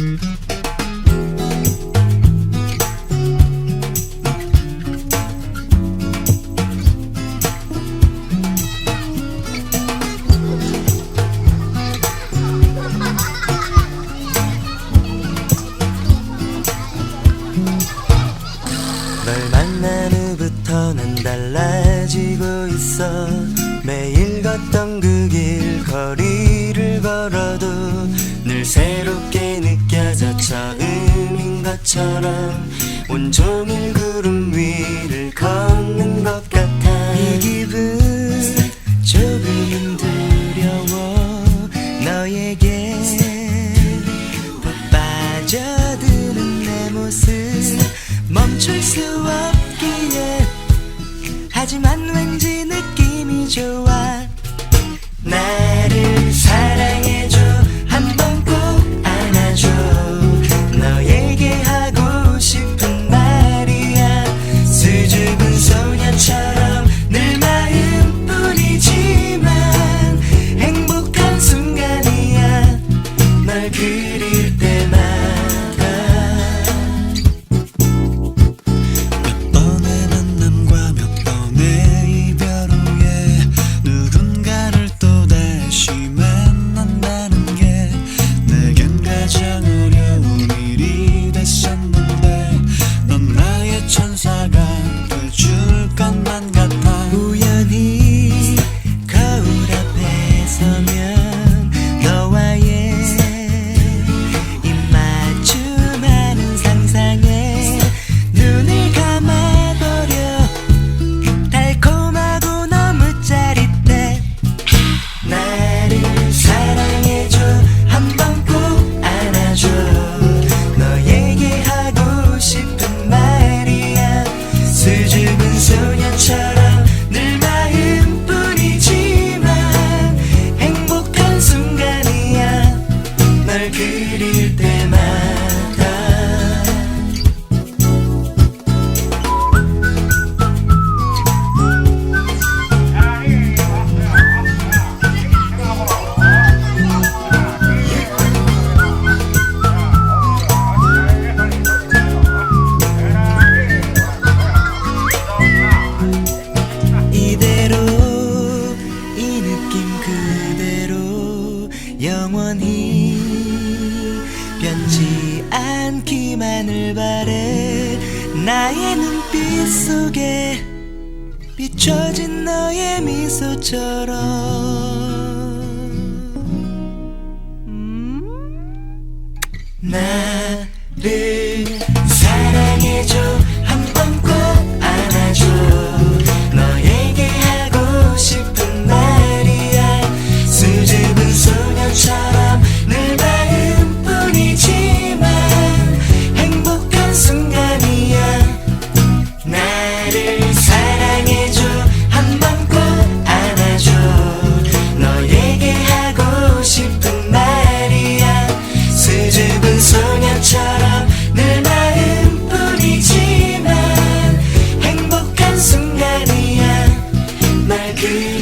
널 만난 후부터 난 달라지고 있어. 매일 걷던 그 길 거리를 걸어도 늘 새롭게 것처럼 온종일 구름 위를 걷는 것 같아. 이 기분 조금 두려워 너에게 빠져드는 내 모습 멈출 수 없기에. 하지만 왠지 느낌이 좋아 영원히 변치 않기만을 바래. 나의 눈빛 속에 비춰진 너의 미소처럼. 음? 나를 dream